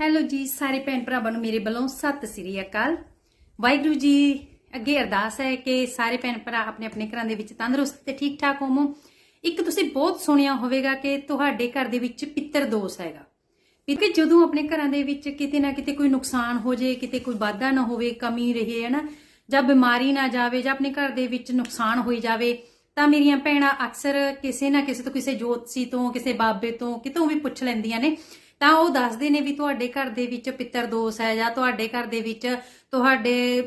Hello ਜੀ, ਸਾਰੇ ਭੈਣ ਭਰਾਵਾਂ ਨੂੰ ਮੇਰੇ ਵੱਲੋਂ ਸਤਿ ਸ੍ਰੀ ਅਕਾਲ। ਵਾਹਿਗੁਰੂ ਜੀ, ਅੱਗੇ ਅਰਦਾਸ ਹੈ ਕਿ ਸਾਰੇ ਭੈਣ ਭਰਾ ਆਪਣੇ ਆਪਣੇ ਘਰਾਂ ਦੇ ਵਿੱਚ ਤੰਦਰੁਸਤ ਤੇ ਠੀਕ ਠਾਕ ਹੋਵੋ। ਇੱਕ ਤੁਸੀਂ ਬਹੁਤ ਸੁਣਿਆ ਹੋਵੇਗਾ ਕਿ ਤੁਹਾਡੇ ਘਰ ਦੇ ਵਿੱਚ ਪਿੱਤਰ ਦੋਸ਼ ਹੈਗਾ। ਕਿ ਜਦੋਂ ਆਪਣੇ ਘਰਾਂ ਦੇ ਵਿੱਚ ਕਿਤੇ ਨਾ ਕਿਤੇ ਕੋਈ ਨੁਕਸਾਨ ਹੋ ਜੇ ਕਿਤੇ ਕੋਈ ਵਾਧਾ ਨਾ ਹੋਵੇ, ਕਮੀ ਰਹੇ ਹੈ ਨਾ ਜਾਂ ਬਿਮਾਰੀ ਨਾ ਜਾਵੇ, ਜਾਂ ਆਪਣੇ ਘਰ ਦੇ ਵਿੱਚ ਨੁਕਸਾਨ ਹੋਈ ਜਾਵੇ, ਤਾਂ ਮੇਰੀਆਂ ਭੈਣਾਂ ਅਕਸਰ ਕਿਸੇ ਨਾ ਕਿਸੇ ਤੋਂ, ਕਿਸੇ ਜੋਤਸੀ ਤੋਂ, ਕਿਸੇ ਬਾਬੇ ਤੋਂ, ਕਿਤੋਂ ਵੀ ਪੁੱਛ ਲੈਂਦੀਆਂ ਨੇ ਤਾਂ ਉਹ ਦੱਸਦੇ ਨੇ ਵੀ ਤੁਹਾਡੇ ਘਰ ਦੇ ਵਿੱਚ ਪਿੱਤਰ ਦੋਸ਼ ਹੈ ਜਾਂ ਤੁਹਾਡੇ ਘਰ ਦੇ ਵਿੱਚ ਤੁਹਾਡੇ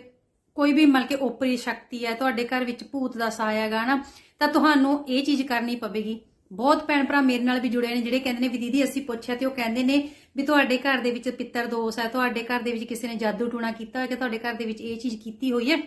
ਕੋਈ ਵੀ ਮਤਲਬ ਕਿ ਓਪਰੀ ਸ਼ਕਤੀ ਹੈ, ਤੁਹਾਡੇ ਘਰ ਵਿੱਚ ਭੂਤ ਦਾ ਸਾਇਆ ਹੈਗਾ ਨਾ ਤਾਂ ਤੁਹਾਨੂੰ ਇਹ ਚੀਜ਼ ਕਰਨੀ ਪਵੇਗੀ। ਬਹੁਤ ਭੈਣ ਭਰਾ ਮੇਰੇ ਨਾਲ ਵੀ ਜੁੜੇ ਨੇ ਜਿਹੜੇ ਕਹਿੰਦੇ ਨੇ ਵੀ ਦੀਦੀ ਅਸੀਂ ਪੁੱਛਿਆ ਤੇ ਉਹ ਕਹਿੰਦੇ ਨੇ ਵੀ ਤੁਹਾਡੇ ਘਰ ਦੇ ਵਿੱਚ ਪਿੱਤਰ ਦੋਸ਼ ਹੈ, ਤੁਹਾਡੇ ਘਰ ਦੇ ਵਿੱਚ ਕਿਸੇ ਨੇ ਜਾਦੂ ਟੂਣਾ ਕੀਤਾ ਹੋਇਆ ਕਿ ਤੁਹਾਡੇ ਘਰ ਦੇ ਵਿੱਚ ਇਹ ਚੀਜ਼ ਕੀਤੀ ਹੋਈ ਹੈ?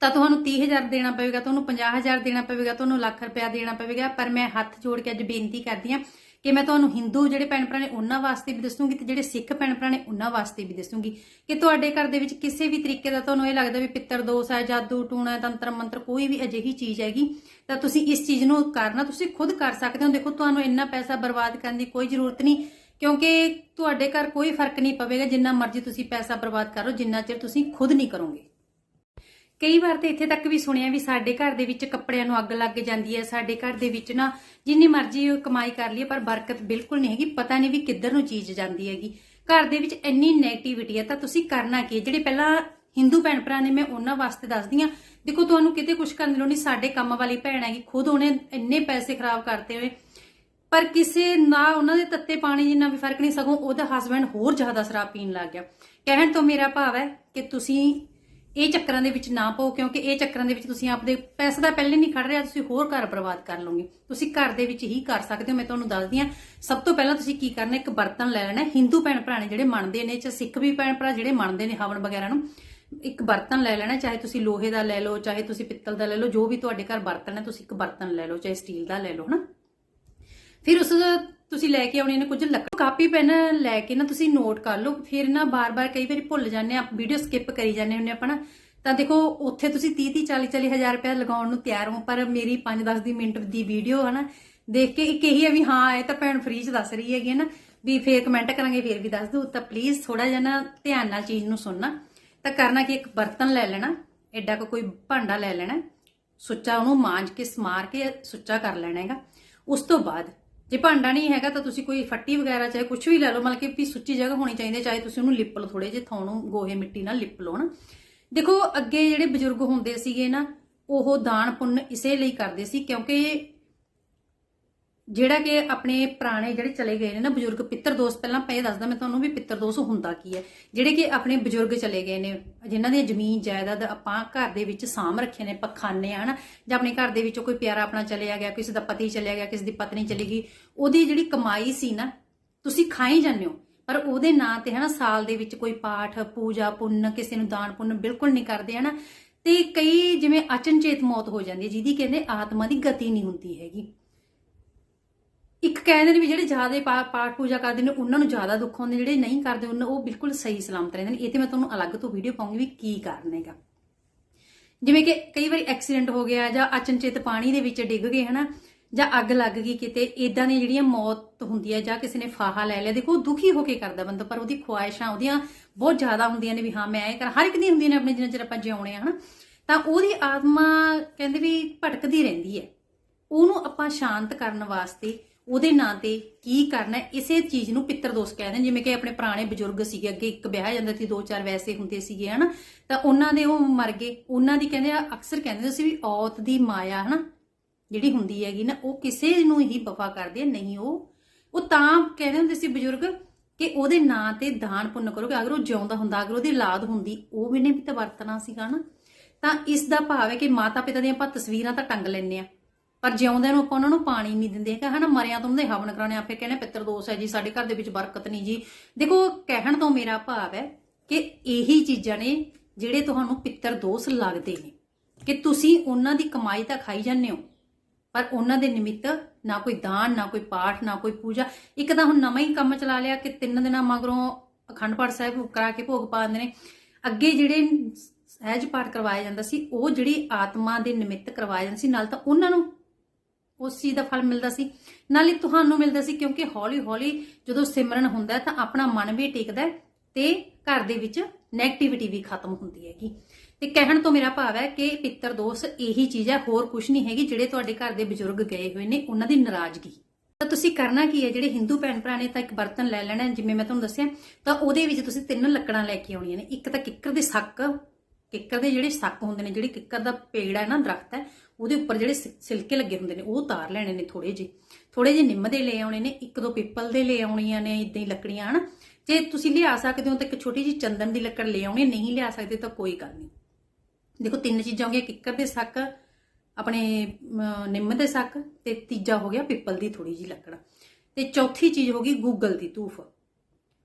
ਤਾਂ ਤੁਹਾਨੂੰ 30000 ਦੇਣਾ ਪਵੇਗਾ, ਤੁਹਾਨੂੰ 50000 ਦੇਣਾ ਪਵੇਗਾ, ਤੁਹਾਨੂੰ ਲੱਖ ਰੁਪਇਆ ਦੇਣਾ ਪਵੇਗਾ, ਪਰ ਮੈਂ ਹੱਥ ਜੋੜ ਕੇ ਅੱਜ ਬੇਨਤੀ ਕਰਦੀ ਹਾਂ ਕਿ ਮੈਂ ਤੁਹਾਨੂੰ ਹਿੰਦੂ ਜਿਹੜੇ ਭੈਣ ਭਰਾ ਨੇ ਉਹਨਾਂ ਵਾਸਤੇ ਵੀ ਦੱਸੂਗੀ ਤੇ ਜਿਹੜੇ ਸਿੱਖ ਭੈਣ ਭਰਾ ਨੇ ਉਹਨਾਂ ਵਾਸਤੇ ਵੀ ਦੱਸੂਗੀ ਕਿ ਤੁਹਾਡੇ ਘਰ ਦੇ ਵਿੱਚ ਕਿਸੇ ਵੀ ਤਰੀਕੇ ਦਾ ਤੁਹਾਨੂੰ ਇਹ ਲੱਗਦਾ ਵੀ ਪਿੱਤਰ ਦੋਸ਼ ਹੈ ਜਾਦੂ ਟੂਣਾ ਹੈ, ਤੰਤਰ ਮੰਤਰ ਕੋਈ ਵੀ ਅਜਿਹੀ ਚੀਜ਼ ਹੈਗੀ ਤਾਂ ਤੁਸੀਂ ਇਸ ਚੀਜ਼ ਨੂੰ ਕਰਨਾ ਤੁਸੀਂ ਖੁਦ ਕਰ ਸਕਦੇ ਹੋ। ਦੇਖੋ ਤੁਹਾਨੂੰ ਇੰਨਾ ਪੈਸਾ ਬਰਬਾਦ ਕਰਨ ਦੀ ਕੋਈ ਜ਼ਰੂਰਤ ਨਹੀਂ ਕਿਉਂਕਿ ਤੁਹਾਡੇ ਘਰ ਕੋਈ ਫ਼ਰਕ ਨਹੀਂ ਪਵੇਗਾ ਜਿੰਨਾ ਮਰਜ਼ੀ ਤੁਸੀਂ ਪੈਸਾ ਬਰਬਾਦ ਕਰੋ ਜਿੰਨਾ ਚਿਰ ਤੁਸੀਂ ਖੁਦ ਨਹੀਂ ਕਰੋਗੇ। ਕਈ ਵਾਰ ਤੇ ਇੱਥੇ ਤੱਕ ਵੀ ਸੁਣਿਆ ਵੀ ਸਾਡੇ ਘਰ ਦੇ ਵਿੱਚ ਕੱਪੜਿਆਂ ਨੂੰ ਅੱਗ ਲੱਗ ਜਾਂਦੀ ਹੈ, ਸਾਡੇ ਘਰ ਦੇ ਵਿੱਚ ਨਾ ਜਿੰਨੀ ਮਰਜ਼ੀ ਕਮਾਈ ਕਰ ਲਈਏ, ਪਰ ਬਰਕਤ ਬਿਲਕੁਲ ਨਹੀਂ ਹੈਗੀ, ਪਤਾ ਨਹੀਂ ਵੀ ਕਿੱਧਰ ਨੂੰ ਚੀਜ਼ ਜਾਂਦੀ ਹੈਗੀ। ਘਰ ਦੇ ਵਿੱਚ ਇੰਨੀ 네ਗੇਟਿਵਿਟੀ ਹੈ, ਤਾਂ ਤੁਸੀਂ ਕਰਨਾ ਕੀ ਜਿਹੜੇ ਪਹਿਲਾਂ ਹਿੰਦੂ ਭੈਣ ਭਰਾ ਨੇ, ਮੈਂ ਉਹਨਾਂ ਵਾਸਤੇ ਦੱਸਦੀ ਆ ਦੇਖੋ, ਤੁਹਾਨੂੰ ਕਿਤੇ ਕੁਝ ਕਰਨ ਦੀ ਲੋੜ ਨਹੀਂ, ਸਾਡੇ ਕੰਮ ਵਾਲੀ ਭੈਣ ਹੈਗੀ, ਖੁਦ ਉਹਨੇ ਇੰਨੇ ਪੈਸੇ ਖਰਾਬ ਕਰਤੇ ਹੋਏ। ਪਰ ਕਿਸੇ ਨਾ ਉਹਨਾਂ ਦੇ ਤੱਤੇ ਪਾਣੀ ਜਿੰਨਾ ਵੀ ਫ਼ਰਕ ਨਹੀਂ, ਸਗੋਂ ਉਹਦਾ ਹਸਬੰਡ ਹੋਰ ਜ਼ਿਆਦਾ ਸ਼ਰਾਬ ਪੀਣ ਲੱਗ ਗਿਆ। ਕਹਿਣ ਤੋਂ ਮੇਰਾ ਭਾਵ ਹੈ ਕਿ ਤੁਸੀਂ ਇਹ ਚੱਕਰਾਂ ਦੇ ਵਿੱਚ ਨਾ ਪਾਓ, ਕਿਉਂਕਿ ਇਹ ਚੱਕਰਾਂ ਦੇ ਵਿੱਚ ਤੁਸੀਂ ਆਪਦੇ ਪੈਸੇ ਦਾ ਪਹਿਲੇ ਨਹੀਂ ਖੜ ਰਿਹਾ, ਤੁਸੀਂ ਹੋਰ ਘਰ ਬਰਬਾਦ ਕਰ ਲਓਗੇ। ਤੁਸੀਂ ਘਰ ਦੇ ਵਿੱਚ ਹੀ ਕਰ ਸਕਦੇ ਹੋ, ਮੈਂ ਤੁਹਾਨੂੰ ਦੱਸਦੀ ਹਾਂ। ਸਭ ਤੋਂ ਪਹਿਲਾਂ ਤੁਸੀਂ ਕੀ ਕਰਨਾ, ਇੱਕ ਬਰਤਨ ਲੈ ਲੈਣਾ। ਹਿੰਦੂ ਭੈਣ ਭਰਾ ਨੇ ਜਿਹੜੇ ਮੰਨਦੇ ਨੇ ਚ ਸਿੱਖ ਵੀ ਭੈਣ ਭਰਾ ਜਿਹੜੇ ਮੰਨਦੇ ਨੇ ਹਵਨ ਵਗੈਰਾ ਨੂੰ, ਇੱਕ ਬਰਤਨ ਲੈ ਲੈਣਾ, ਚਾਹੇ ਤੁਸੀਂ ਲੋਹੇ ਦਾ ਲੈ ਲਓ, ਚਾਹੇ ਤੁਸੀਂ ਪਿੱਤਲ ਦਾ ਲੈ ਲਓ, ਜੋ ਵੀ ਤੁਹਾਡੇ ਘਰ ਬਰਤਨ ਹੈ ਤੁਸੀਂ ਇੱਕ ਬਰਤਨ ਲੈ ਲਓ, ਚਾਹੇ ਸਟੀਲ ਦਾ ਲੈ ਲਓ, ਹਨਾ? ਫਿਰ ਉਸ ਤੁਸੀਂ ਲੈ ਕੇ ਆਉਣੇ ਨੇ ਕੁਝ ਲੱਕੜ ਕਾਪੀ, ਪੈਨ ਲੈ ਕੇ ਨਾ ਤੁਸੀਂ ਨੋਟ ਕਰ ਲਓ। ਫਿਰ ਨਾ ਬਾਰ-ਬਾਰ ਕਈ ਵਾਰੀ ਭੁੱਲ ਜਾਂਦੇ ਆ ਵੀਡੀਓ ਸਕਿਪ ਕਰੀ ਜਾਂਦੇ ਹੁੰਦੇ ਆਪਾਂ ਨਾ। ਤਾਂ ਦੇਖੋ, ਉੱਥੇ ਤੁਸੀਂ 30 30 40 40 ਹਜ਼ਾਰ ਰੁਪਏ ਲਗਾਉਣ ਨੂੰ ਤਿਆਰ ਹੋ, ਪਰ ਮੇਰੀ 5-10 ਦੀ ਮਿੰਟ ਦੀ ਵੀਡੀਓ ਹੈ ਨਾ, ਦੇਖ ਕੇ ਇੱਕ ਇਹੀ ਹੈ ਵੀ ਹਾਂ, ਇਹ ਤਾਂ ਭੈਣ ਫ੍ਰੀ ਚ ਦੱਸ ਰਹੀ ਹੈਗੀ ਹੈ ਨਾ, ਵੀ ਫੇਰ ਕਮੈਂਟ ਕਰਾਂਗੇ, ਫੇਰ ਵੀ ਦੱਸ ਦੂ ਤਾਂ ਪਲੀਜ਼ ਥੋੜਾ ਜਿਹਾ ਨਾ ਧਿਆਨ ਨਾਲ ਚੀਜ਼ ਨੂੰ ਸੁਣਨਾ। ਤਾਂ ਕਰਨਾ ਕਿ, ਇੱਕ ਬਰਤਨ ਲੈ ਲੈਣਾ, ਐਡਾ ਕੁ ਕੋਈ ਭਾਂਡਾ ਲੈ ਲੈਣਾ, ਸੁੱਚਾ ਉਹਨੂੰ ਮਾਂਜ ਕੇ, ਸਮਾਰ ਕੇ ਸੁੱਚਾ ਕਰ ਲੈਣਾ ਹੈਗਾ। ਉਸ ਤੋਂ ਬਾਅਦ ਜੇ ਭਾਂਡਾ ਨਹੀਂ ਹੈਗਾ ਤਾਂ ਤੁਸੀਂ ਕੋਈ ਫੱਟੀ ਵਗੈਰਾ ਚਾਹੇ ਕੁਝ ਵੀ ਲੈ ਲਓ ਮਤਲਬ ਕਿ ਵੀ ਸੁੱਚੀ ਜਗ੍ਹਾ ਹੋਣੀ ਚਾਹੀਦੀ ਹੈ, ਚਾਹੇ ਤੁਸੀਂ ਉਹਨੂੰ ਲਿਪ ਲਓ ਥੋੜੇ ਜਿਹੇ ਥੋਣੋਂ ਗੋਹੇ ਮਿੱਟੀ ਨਾਲ ਲਿਪ ਲਓ ਨਾ ਦੇਖੋ ਅੱਗੇ ਜਿਹੜੇ ਬਜ਼ੁਰਗ ਹੁੰਦੇ ਸੀਗੇ ਨਾ ਉਹ ਦਾਨ ਪੁੰਨ ਇਸੇ ਲਈ ਕਰਦੇ ਸੀ ਕਿਉਂਕਿ ਜਿਹੜਾ ਕਿ ਆਪਣੇ ਪੁਰਾਣੇ ਜਿਹੜੇ ਚਲੇ ਗਏ ਨੇ ਨਾ ਬਜ਼ੁਰਗ ਪਿੱਤਰ ਦੋਸਤ, ਪਹਿਲਾਂ ਪਏ ਦੱਸਦਾ, ਮੈਂ ਤੁਹਾਨੂੰ ਵੀ ਪਿੱਤਰ ਦੋਸਤ ਹੁੰਦਾ ਕੀ ਹੈ। ਜਿਹੜੇ ਕਿ ਆਪਣੇ ਬਜ਼ੁਰਗ ਚਲੇ ਗਏ ਨੇ, ਜਿਨ੍ਹਾਂ ਦੀ ਜ਼ਮੀਨ ਜਾਇਦਾਦ ਆਪਾਂ ਘਰ ਦੇ ਵਿੱਚ ਸਾਂਭ ਰੱਖੇ ਨੇ, ਪਖਾਨੇ ਆ, ਹਨਾ? ਜਾਂ ਆਪਣੇ ਘਰ ਦੇ ਵਿੱਚੋਂ ਕੋਈ ਪਿਆਰਾ ਆਪਣਾ ਚਲਿਆ ਗਿਆ, ਕਿਸੇ ਦਾ ਪਤੀ ਚਲਿਆ ਗਿਆ, ਕਿਸੇ ਦੀ ਪਤਨੀ ਚਲੀ ਗਈ, ਉਹਦੀ ਜਿਹੜੀ ਕਮਾਈ ਸੀ ਨਾ, ਤੁਸੀਂ ਖਾਈ ਜਾਂਦੇ ਹੋ। ਪਰ ਉਹਦੇ ਨਾਂ ਤੇ, ਹਨਾ, ਸਾਲ ਦੇ ਵਿੱਚ ਕੋਈ ਪਾਠ, ਪੂਜਾ, ਪੁੰਨ, ਕਿਸੇ ਨੂੰ ਦਾਨ, ਪੁੰਨ ਬਿਲਕੁਲ ਨਹੀਂ ਕਰਦੇ, ਹਨਾ? ਤੇ ਕਈ ਜਿਵੇਂ ਅਚਨਚੇਤ ਮੌਤ ਹੋ ਜਾਂਦੀ ਹੈ, ਜਿਹਦੀ ਕਹਿੰਦੇ ਆਤਮਾ ਦੀ ਗਤੀ ਨਹੀਂ ਹੁੰਦੀ ਹੈਗੀ। ਇੱਕ ਕਹਿੰਦੇ ਨੇ ਵੀ ਜਿਹੜੇ ਜ਼ਿਆਦਾ ਪਾ- ਪਾਠ ਪੂਜਾ ਕਰਦੇ ਨੇ, ਉਹਨਾਂ ਨੂੰ ਜ਼ਿਆਦਾ ਦੁੱਖ ਹੁੰਦੇ ਜਿਹੜੇ ਨਹੀਂ ਕਰਦੇ, ਉਹਨਾਂ ਉਹ ਬਿਲਕੁਲ ਸਹੀ ਸਲਾਮਤ ਰਹਿੰਦੇ ਨੇ। ਇਹ ਤੇ ਮੈਂ ਤੁਹਾਨੂੰ ਅਲੱਗ ਤੋਂ ਵੀਡੀਓ ਪਾਉਂਗੀ ਵੀ ਕੀ ਕਾਰਨ ਹੈਗਾ। ਜਿਵੇਂ ਕਿ ਕਈ ਵਾਰੀ ਐਕਸੀਡੈਂਟ ਹੋ ਗਿਆ ਜਾਂ ਅਚਨਚੇਤ ਪਾਣੀ ਦੇ ਵਿੱਚ ਡਿੱਗ ਗਏ, ਹਨਾ, ਜਾਂ ਅੱਗ ਲੱਗ ਗਈ ਕਿਤੇ ਇਦਾਂ ਦੀਆਂ ਜਿਹੜੀਆਂ ਮੌਤ ਹੁੰਦੀ ਹੈ ਜਾਂ ਕਿਸੇ ਨੇ ਫਾਹਾ ਲੈ ਲਿਆ, ਦੇਖੋ, ਉਹ ਦੁਖੀ ਹੋ ਕੇ ਕਰਦਾ ਬੰਦਾ, ਪਰ ਉਹਦੀ ਖੁਆਇਸ਼ਾਂ ਉਹਦੀਆਂ ਬਹੁਤ ਜ਼ਿਆਦਾ ਹੁੰਦੀਆਂ ਨੇ ਵੀ ਹਾਂ, ਮੈਂ ਇਹ ਕਰ। ਹਰ ਇੱਕ ਦੀ ਹੁੰਦੀਆਂ ਨੇ ਆਪਣੇ ਜਿੰਨਾ ਚਿਰ ਆਪਾਂ ਜਿਉਣੇ ਆ, ਹਨਾ। ਤਾਂ ਉਹਦੀ ਆਤਮਾ ਕਹਿੰਦੇ ਵੀ ਭਟਕਦੀ ਰਹਿੰਦੀ ਹੈ। ਉਹਨੂੰ ਆਪਾਂ ਸ਼ਾਂਤ ਕਰਨ ਵਾਸਤੇ ਉਹਦੇ ਨਾਂ ਤੇ ਕੀ ਕਰਨਾ ਇਸੇ ਚੀਜ਼ ਨੂੰ ਪਿੱਤਰ ਦੋਸ਼ ਕਹਿੰਦੇ ਨੇ। ਜਿਵੇਂ ਕਿ ਆਪਣੇ ਪੁਰਾਣੇ ਬਜ਼ੁਰਗ ਸੀਗੇ, ਅੱਗੇ ਇੱਕ ਵਿਆਹ ਜਾਂਦਾ ਸੀ, ਦੋ ਚਾਰ ਵੈਸੇ ਹੁੰਦੇ ਸੀਗੇ, ਹਨਾ। ਤਾਂ ਉਹਨਾਂ ਦੇ ਉਹ ਮਰ ਗਏ। ਉਹਨਾਂ ਦੀ ਕਹਿੰਦੇ ਆ, ਅਕਸਰ ਕਹਿੰਦੇ ਸੀ ਵੀ ਔਤ ਦੀ ਮਾਇਆ, ਹਨਾ, ਜਿਹੜੀ ਹੁੰਦੀ ਹੈਗੀ ਨਾ, ਉਹ ਕਿਸੇ ਨੂੰ ਹੀ ਵਫਾ ਕਰਦੇ ਨਹੀਂ ਉਹ। ਉਹ ਤਾਂ ਕਹਿੰਦੇ ਹੁੰਦੇ ਸੀ ਬਜ਼ੁਰਗ ਕਿ ਉਹਦੇ ਨਾਂ ਤੇ ਦਾਨ ਪੁੰਨ ਕਰੋ ਕਿ ਅਗਰ ਉਹ ਜਿਉਂਦਾ ਹੁੰਦਾ, ਅਗਰ ਉਹਦੀ ਔਲਾਦ ਹੁੰਦੀ, ਉਹ ਵੀ ਨੇ ਵੀ ਤਾਂ ਵਰਤਣਾ ਸੀਗਾ ਨਾ ਤਾਂ ਇਸ ਦਾ ਭਾਵ ਹੈ ਕਿ ਮਾਤਾ ਪਿਤਾ ਦੀਆਂ ਆਪਾਂ ਤਸਵੀਰਾਂ ਤਾਂ ਟੰਗ ਲੈਂਦੇ ਆ ਪਰ ਜਿਉਂਦਿਆਂ ਨੂੰ ਆਪਾਂ ਉਹਨਾਂ ਨੂੰ ਪਾਣੀ ਨਹੀਂ ਦਿੰਦੇ ਕਿ ਹਨਾ, ਮਰਿਆਂ ਤੋਂ ਉਹਨਾਂ ਦੇ ਹਵਨ ਕਰਾਉਣੇ ਆ, ਫਿਰ ਕਹਿੰਦੇ ਪਿੱਤਰ ਦੋਸ਼ ਹੈ ਜੀ, ਸਾਡੇ ਘਰ ਦੇ ਵਿੱਚ ਬਰਕਤ ਨਹੀਂ ਜੀ। ਦੇਖੋ, ਕਹਿਣ ਤੋਂ ਮੇਰਾ ਭਾਵ ਹੈ ਕਿ ਇਹੀ ਚੀਜ਼ਾਂ ਨੇ ਜਿਹੜੇ ਤੁਹਾਨੂੰ ਪਿੱਤਰ ਦੋਸ਼ ਲੱਗਦੇ ਨੇ। ਕਿ ਤੁਸੀਂ ਉਹਨਾਂ ਦੀ ਕਮਾਈ ਤਾਂ ਖਾਈ ਜਾਂਦੇ ਹੋ, ਪਰ ਉਹਨਾਂ ਦੇ ਨਿਮਿੱਤ ਨਾ ਕੋਈ ਦਾਨ, ਨਾ ਕੋਈ ਪਾਠ, ਨਾ ਕੋਈ ਪੂਜਾ। ਇੱਕ ਤਾਂ ਹੁਣ ਨਵਾਂ ਹੀ ਕੰਮ ਚਲਾ ਲਿਆ ਕਿ ਤਿੰਨ ਦਿਨਾਂ ਮਗਰੋਂ ਅਖੰਡ ਪਾਠ ਸਾਹਿਬ ਕਰਾ ਕੇ ਭੋਗ ਪਾ ਦਿੰਦੇ ਨੇ। ਅੱਗੇ ਜਿਹੜੇ ਸਹਿਜ ਪਾਠ ਕਰਵਾਇਆ ਜਾਂਦਾ ਸੀ, ਉਹ ਜਿਹੜੀ ਆਤਮਾ ਦੇ ਨਿਮਿੱਤ ਕਰਵਾਇਆ ਜਾਂਦਾ ਸੀ, ਨਾਲ ਤਾਂ ਉਹਨਾਂ ਨੂੰ ਉਸ ਚੀਜ਼ ਦਾ ਫਲ ਮਿਲਦਾ ਸੀ। ਨਾਲੇ ਤੁਹਾਨੂੰ ਮਿਲਦਾ ਸੀ ਕਿਉਂਕਿ ਹੌਲੀ ਹੌਲੀ ਜਦੋਂ ਸਿਮਰਨ ਹੁੰਦਾ ਤਾਂ ਆਪਣਾ ਮਨ ਵੀ ਟਿਕਦਾ ਤੇ ਘਰ ਦੇ ਵਿੱਚ 네ਗੇਟਿਵਿਟੀ ਵੀ ਖਤਮ ਹੁੰਦੀ ਹੈਗੀ। ਤੇ ਕਹਿਣ ਤੋਂ ਮੇਰਾ ਭਾਵ ਹੈ ਕਿ ਪਿੱਤਰ ਦੋਸ਼ ਇਹੀ ਚੀਜ਼ ਹੈ, ਹੋਰ ਕੁਝ ਨਹੀਂ ਹੈਗੀ, ਜਿਹੜੇ ਤੁਹਾਡੇ ਘਰ ਦੇ ਬਜ਼ੁਰਗ ਗਏ ਹੋਏ ਨੇ, ਉਹਨਾਂ ਦੀ ਨਾਰਾਜ਼ਗੀ। ਤਾਂ ਤੁਸੀਂ ਕਰਨਾ ਕੀ ਹੈ? ਜਿਹੜੇ ਹਿੰਦੂ ਭੈਣ ਭਰਾ ਨੇ ਤਾਂ ਇੱਕ ਬਰਤਨ ਲੈ ਲੈਣਾ ਜਿਵੇਂ ਮੈਂ ਤੁਹਾਨੂੰ ਦੱਸਿਆ, ਤਾਂ ਉਹਦੇ ਵਿੱਚ ਤੁਸੀਂ ਤਿੰਨ ਲੱਕੜਾਂ ਲੈ ਕੇ ਆਉਣੀਆਂ ਨੇ। ਇੱਕ ਤਾਂ ਕਿੱਕਰ ਦੇ ਸੱਕ ਕਿੱਕਰ ਦੇ ਜਿਹੜੇ ਸੱਕ ਹੁੰਦੇ ਨੇ, ਜਿਹੜੀ ਕਿੱਕਰ ਦਾ ਪੇੜ ਹੈ ਨਾ, ਦਰਖਤ ਹੈ, ਉਹਦੇ ਉੱਪਰ ਜਿਹੜੇ ਸਿ- ਸਿਲਕੇ ਲੱਗੇ ਹੁੰਦੇ ਨੇ, ਉਹ ਤਾਰ ਲੈਣੇ ਨੇ ਥੋੜੇ ਜਿਹੇ। ਥੋੜੇ ਜਿਹੇ ਨਿੰਮ ਦੇ ਲੈ ਆਉਣੇ ਨੇ, ਇੱਕ ਦੋ ਪਿੱਪਲ ਦੇ ਲੈ ਆਉਣੀਆਂ ਨੇ ਇਦਾਂ ਹੀ ਲੱਕੜੀਆਂ, ਹਨ? ਜੇ ਤੁਸੀਂ ਲਿਆ ਸਕਦੇ ਹੋ ਤਾਂ ਇੱਕ ਛੋਟੀ ਜਿਹੀ ਚੰਦਨ ਦੀ ਲੱਕੜ ਲੈ ਆਉਣੀ, ਨਹੀਂ ਲਿਆ ਸਕਦੇ ਤਾਂ ਕੋਈ ਗੱਲ ਨਹੀਂ। ਦੇਖੋ, ਤਿੰਨ ਚੀਜ਼ਾਂ ਹੋ ਗਈਆਂ, ਕਿੱਕਰ ਦੇ ਸੱਕ, ਆਪਣੇ ਨਿੰਮ ਦੇ ਸੱਕ ਤੇ ਤੀਜਾ ਹੋ ਗਿਆ ਪਿੱਪਲ ਦੀ ਥੋੜੀ ਜਿਹੀ ਲੱਕੜ। ਤੇ ਚੌਥੀ ਚੀਜ਼ ਹੋ ਗਈ ਗੂਗਲ ਦੀ ਧੂਫ।